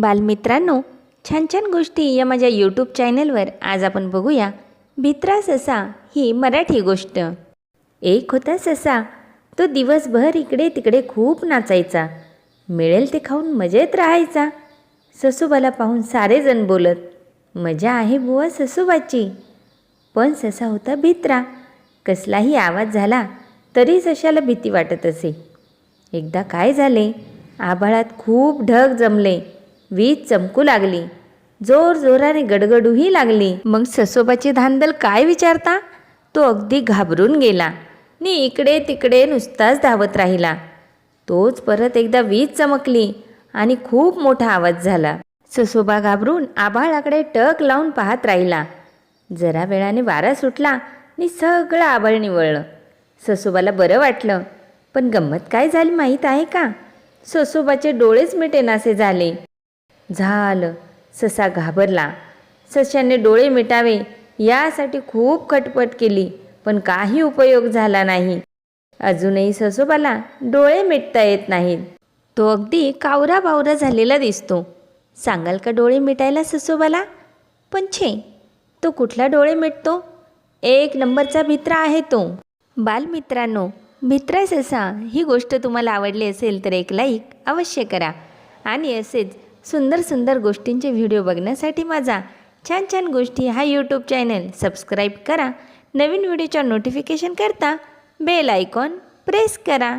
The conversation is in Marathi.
बालमित्रांनो छान छान गोष्टी या माझ्या यूट्यूब चॅनलवर आज आपण बघूया. भित्रा ससा ही मराठी गोष्ट. एक होता ससा तो दिवसभर इकडे तिकडे खूप नाचायचा. मिळेल ते खाऊन मजेत राहायचा. ससुबाला पाहून सारेजण बोलत मजा आहे बुवा ससुबाची. पण ससा होता भित्रा. कसलाही आवाज झाला तरी सशाला भीती वाटत असे. एकदा काय झाले? आभाळात खूप ढग जमले. वीज चमकू लागली. जोर जोराने गडगडूही लागली. मग ससोबाची धांदल काय विचारता? तो अगदी घाबरून गेला. नी इकडे तिकडे नुसताच धावत राहिला. तोच परत एकदा वीज चमकली आणि खूप मोठा आवाज झाला. ससोबा घाबरून आभाळाकडे टक लावून पाहत राहिला. जरा वेळाने वारा सुटला आणि सगळं आभाळ निवळलं. ससोबाला बरं वाटलं. पण गंमत काय झाली माहीत आहे का? ससोबाचे डोळेच मिटेनासे झाले. झालं. ससा घाबरला. सशाने डोळे मिटावे यासाठी खूप खटपट केली पण काही उपयोग झाला नाही. अजूनही ससोबाला डोळे मिटता येत नाहीत. तो अगदी कावरा बावरा झालेला दिसतो. सांगाल का डोळे मिटायला ससोबाला? पण छे तो कुठला डोळे मिटतो? एक नंबरचा भित्रा आहे तो. बालमित्रांनो भित्रा ससा. ही गोष्ट तुम्हाला आवडली असेल तर एक लाईक अवश्य करा. आणि असेच सुंदर सुंदर गोष्टींचे व्हिडिओ बघण्यासाठी माझा छान छान गोष्टी हा यूट्यूब चॅनल सबस्क्राईब करा. नवीन व्हिडिओच्या नोटिफिकेशन करता बेल आयकॉन प्रेस करा.